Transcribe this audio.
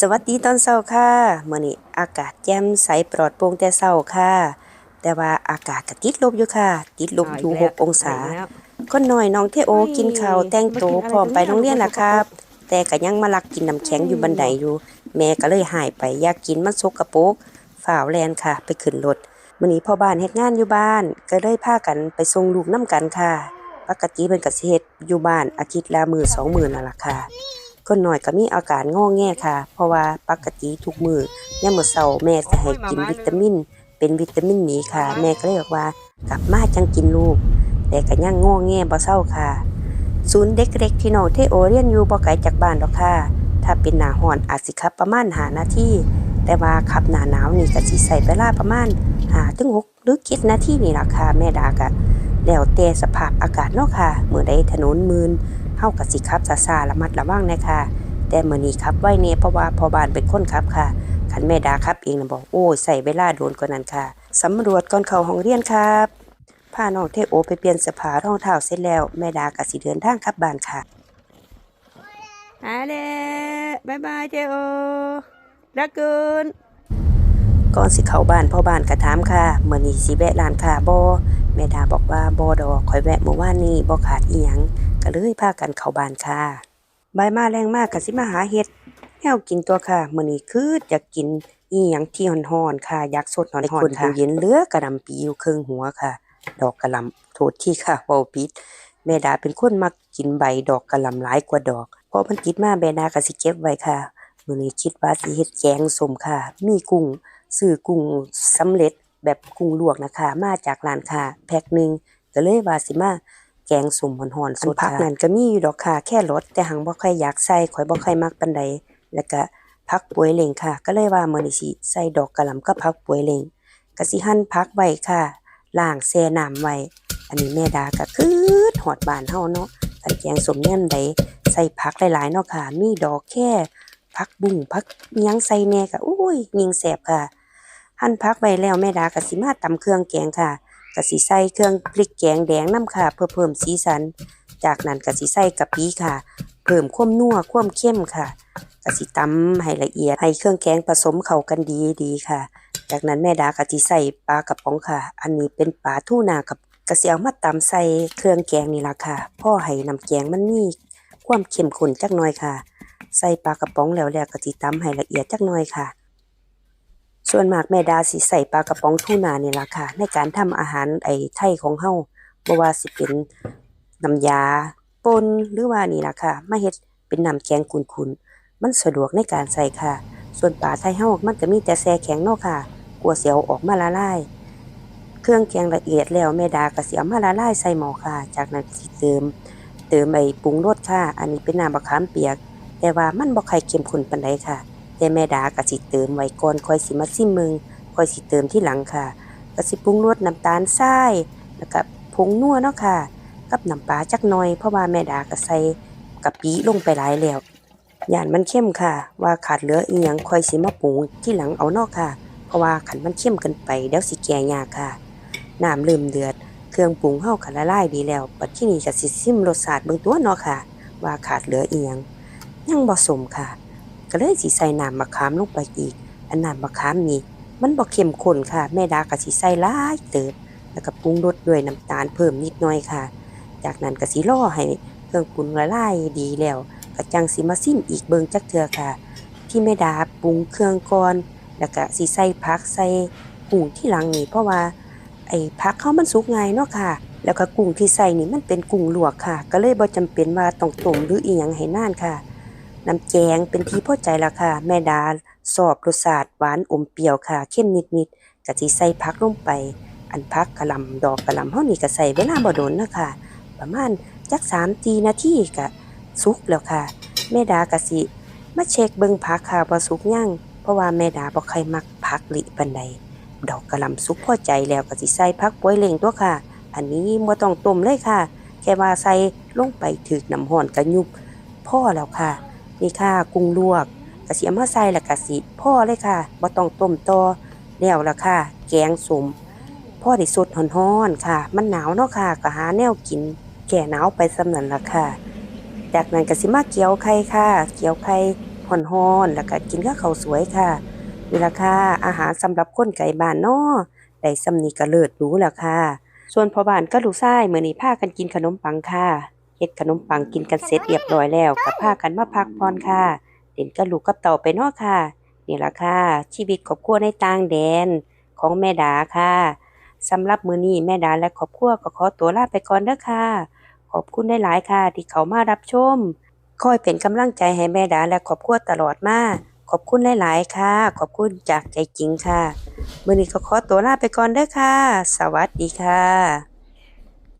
สวัสดีตอนเช้าค่ะมื้อนี้อากาศแจ่มใสปลอดโปร่งแต่เช้าค่ะ แต่ว่าอากาศก็ติดลบอยู่ค่ะ ติดลบอยู่6องศาคนน้อยน้องเทโอกินข้าวแต่งตัวพร้อมไปโรงเรียนล่ะครับ แต่ก็ยังมาลักกินน้ำแข็งอยู่บันไดอยู่ แม่ก็เลยหายไปอยากกินมันสกปรกฝ่าวแลนค่ะ ไปขึ้นรถมื้อนี้พ่อบ้านเฮ็ดงานอยู่บ้าน ก็เลยพากันไปส่งลูกนํกันค่ะ ปกติเพิ่นก็สิเฮ็ดอยู่บ้านอาทิตย์ละมื้อสองมื้อนั่นล่ะค่ะ คนน้อยก็มีอาการงอแงค่ะ เพราะว่าปกติทุกมือยามมื้อเช้าแม่จะให้กินวิตามิน เป็นวิตามินหมีค่ะ แม่ก็เลยบอกว่ากลับมาจังกินลูก แต่ก็ยังงอแงบ่เศร้าค่ะ ศูนย์เด็กเล็กที่น้องเทโอเรียนอยู่บ่ไกลจากบ้านดอกค่ะ ถ้าเป็นหน้าร้อนอาจสิขับประมาณ5นาทีแต่ว่าขับหน้าหนาวนี่ก็สิใช้เวลาประมาณ5ถึง6หรือ7นาทีนี่ล่ะค่ะแม่ดาก็แล้วแต่สภาพอากาศเนาะค่ะมื้อใดถนนมืน เฮาก็สิขับช้าๆระมัดระวังแน่ค่ะแต่มื้อนี้ขับไว้แน่เพราะว่าพ่อบ้านเป็นคนขับค่ะคันแม่ดาขับเองน่ะบอกโอ้ยใส่เวลาโดนกว่านั้นค่ะสำรวจก่อนเข้าห้องเรียนครับพาน้องเทโอไปเปลี่ยนเสื้อผ้ารองเท้าเสร็จแล้วแม่ดาก็สิเดินทางกลับบ้านค่ะอาเลบายบายเทโอรักกุนก่อนสิเข้าบ้านพ่อบ้านก็ถามค่ะมื้อนี้สิแวะร้านค้าบ่แม่ดาบอกว่าบ่ดอกข่อยแวะเมื่อวานนี้บ่ขาดอีหยังก็เลยพากันเข้าบ้านค่ะบ่ายมาแรงมากก็สิมาหาเฮ็ดแนวกินตัวค่ะมื้อนี้คืออยากกินอีหยังที่ร้อนๆค่ะ อยากสดร้อนๆค่ะตู้เย็นเหลือกระหล่ำปีอยู่ครึ่งหัวค่ะ ดอกกระหล่ำโทษที่ค่ะเว้าผิดแม่ดาเป็นคนมักกินใบดอกกระหล่ำหลายกว่าดอกเพราะมันติดมาแม่ดาก็สิเก็บไว้ค่ะมื้อนี้คิดว่าสิเฮ็ดแกงส้มค่ะ มีกุ้งซื้อกุ้งสำเร็จ แบบกุ้งลวกนะคะ มาจากร้านค้าแพ็คหนึงก็เลยว่าสิมาแกงส้มร้อนๆสดผักนั่นก็มีอยู่ดอกค่ะแค่รสแต่หังบ่ค่อยอยากใส่ข่อยบ่ค่อยมักปานใดแล้วก็ผักป่วยเหล็งค่ะ ก็เลยว่ามื้อนี้สิใส่ดอกกะหล่ำกับผักป่วยเหล็งก็สิหั่นผักไว้ค่ะล้างแช่น้ำไว้อันนี้แม่ดาก็คืดฮอดบ้านเฮาเนาะคันแกงส้มยามใดใส่ผักหลายๆเนาะค่ะ มีดอกแค่ผักบุ้งผักอิหยังใส่แหน่ก็อุ้ยยิ่งแซ่บค่ะ หั่นผักไว้แล้วแม่ดาก็สิมาตำเครื่องแกงค่ะก็สิใส่เครื่องพริกแกงแดงนํค่ะ เพื่อเพิ่มสีสัน จากนั้นก็สิใส่กะปิค่ะ เพิ่มความนัวความเข้มค่ะก็สิตำให้ละเอียดให้เครื่องแกงผสมเข้ากันดีดีค่ะ จากนั้นแม่ดาก็สิใส่ปลากระป๋องค่ะ อันนี้เป็นปลาทูนากับก็สิเอามาตำใส่เครื่องแกงนี่ล่ะค่ะพ่อให้น้ำแกงมันมีความเข้มข้นจักหน่อยค่ะ ใส่ปลากระป๋องแล้วแล้วก็สิตำให้ละเอียดจักหน่อยค่ะ ส่วนมากแม่ดาสิใส่ปลากระป๋องทูน่านี่ล่ะค่ะ ในการทำอาหารไอ้ไทยของเฮาบ่ว่าสิเป็นน้ำยาป่นหรือว่านี่ล่ะค่ะมาเฮ็ดเป็นน้ำแกงขุนๆมันสะดวกในการใส่ค่ะ ส่วนปลาไทยเฮามันก็มีแต่แช่แข็งเนาะค่ะ กลัวเสียวออกมาละลายเครื่องแกงละเอียดแล้วแม่ดาก็สิเอามาละลายใส่หม้อค่ะ จากนั้นก็สิเติม เติมไอ้ปรุงรสค่ะ อันนี้เป็นน้ำมะขามเปียก แต่ว่ามันบ่ค่อยเข้มข้นปานใดค่ะ แต่แม่ดาก็สิเติมไว้ก่อนค่อยสิมาซิมมึงค่อยสิเติมที่หลังค่ะก็สิปรุงรสน้ำตาลทรายแล้วก็ผงนัวเนาะค่ะ กับน้ำปลาจักหน่อยเพราะว่าแม่ดาก็ใส่กะปิลงไปหลายแล้วย่านมันเข้มค่ะ ว่าขาดเหลืออีหยังค่อยสิมาปรุงที่หลังเอาเนาะค่ะ เพราะว่าคันมันเข้มเกินไปเดี๋ยวสิแก่ยากค่ะน้ำเริ่มเดือดเครื่องปรุงเฮาก็ละลายดีแล้วบัดที่นี้ก็สิซิมรสชาติเบิ่งตัวเนาะค่ะ ว่าขาดเหลืออีหยังยังบ่สมค่ะ ก็เลยสิใส่น้ำมะขามลงไปอีก อันน้ำมะขามนี่มันบ่เข้มข้นค่ะ แม่ดาก็สิใส่หลายเติบ แล้วก็ปรุงรสด้วยน้ำตาลเพิ่มนิดหน่อยค่ะ จากนั้นก็สิรอให้เครื่องปรุงละลายดีแล้วก็จังสิมาซิมอีกเบิงจักเทื่อค่ะ ที่แม่ดาปรุงเครื่องก่อนแล้วก็สิใส่ผักใส่กุ้งที่หลังนี่เพราะว่าไอ้ผักเขามันสุกง่ายเนาะค่ะ แล้วก็กุ้งที่ใส่นี่มันเป็นกุ้งลวกค่ะ ก็เลยบ่จำเป็นว่าต้องต้มหรืออีหยังให้นานค่ะ น้ำแกงเป็นที่พอใจแล้วค่ะ แม่ดาสอบรสชาติหวานอมเปรี้ยวค่ะเข้มนิดๆก็สิใส่ผักลงไป อันผักกะหล่ำดอกกะหล่ำเฮานี่ก็ใส่เวลาบ่โดนนะคะประมาณจัก3-4นาทีก็สุกแล้วค่ะ แม่ดาก็สิมาเช็คเบิ่งผักค่ะว่าสุกยังเพราะว่าแม่ดาบ่ค่อยมักผักลิปานใดดอกกะหล่ำสุกพอใจแล้วก็สิใส่ผักป่วยเล็งตัวค่ะ อันนี้บ่ต้องต้มเลยค่ะ แค่ว่าใส่ลงไปถึกน้ำร้อนก็ยุบพ่อแล้วค่ะ นี่ค่ะกุ้งลวกก็สิเอามาใส่แล้วก็สิพ่อเลยค่ะบ่ต้องต้มต่อแล้วล่ะค่ะ แกงสมพ่อได้สดร้อนๆค่ะ มันหนาวเนาะค่ะก็หาแนวกิน แก่หนาวไปสำนันล่ะค่ะ จากนั้นก็สิมาเกี่ยวไข่ค่ะ เกี่ยวไข่พฮ้อนๆแล้วก็กินกับข้าวสวยค่ะนี่ละค่ะอาหารสำหรับคนไกลบ้านเนาะได้สำนี้ก็เลิศหรูแล้วค่ะ ส่วนพ่อบ้านกับลูกชายมื้อนี้พากันกินขนมปังค่ะ เฮ็ดขนมปังกินกันเสร็จเรียบร้อยแล้วก็พากันมาพักผ่อนค่ะเล่นกับลูกกับเต่าไปนาะค่ะ นี่ล่ะค่ะ ชีวิตครอบครัวในต่างแดนของแม่ดาค่ะสำหรับมือนี้แม่ดาและครอบครัวก็ขอตัวลาไปก่อนเด้อค่ะ ขอบคุณได้หลายค่ะ ที่เขามารับชมคอยเป็นกำลังใจให้แม่ดาและครอบครัวตลอดมาขอบคุณหลาย ๆ ค่ะ ขอบคุณจากใจจริงค่ะ มือนี้ก็ขอตัวลาไปก่อนเด้อค่ะ สวัสดีค่ะ